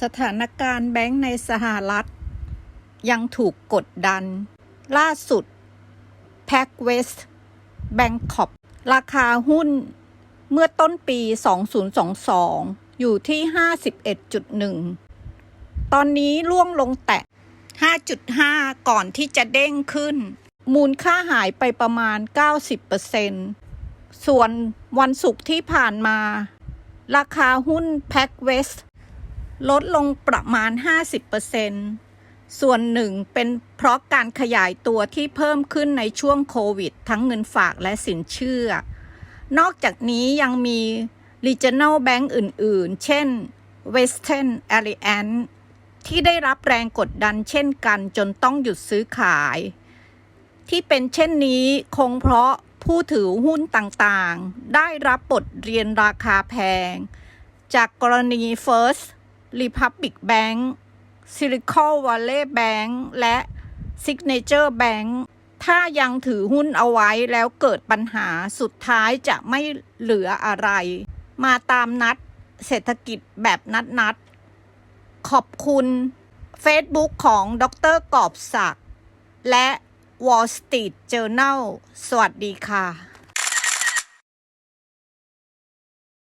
สถานการณ์แบงก์ในสหรัฐ ยังถูกกดดัน ล่าสุด p a c West Bancorp ราคาหุ้นเมื่อต้นปี 2022 อยู่ที่ 51.1 ตอนนี้ล่วงลงแตะ 5.5 ก่อนที่จะเด้งขึ้น มูลค่าหายไปประมาณ 90%ส่วนวันศุกร์ที่ผ่านมา ราคาหุ้น p a c West ลดลงประมาณ 50%ส่วนหนึ่งเป็นเพราะการขยายตัวที่เพิ่มขึ้นในช่วงโควิด ทั้งเงินฝากและสินเชื่อ นอกจากนี้ยังมี regional bank อื่น ๆ เช่น Western Alliance ที่ได้รับแรงกดดันเช่นกันจนต้องหยุดซื้อขาย ที่เป็นเช่นนี้คงเพราะผู้ถือหุ้นต่างๆ ได้รับบทเรียนราคาแพง จากกรณี First Republic Bank Silicon Valley Bank และ Signature Bank ถ้ายังถือหุ้นเอาไว้แล้วเกิดปัญหาสุดท้ายจะไม่เหลืออะไร มาตามนัดเศรษฐกิจแบบนัดๆขอบคุณ Facebook ของดรกอบศักดิ์และ Wall Street Journal สวัสดีค่ะ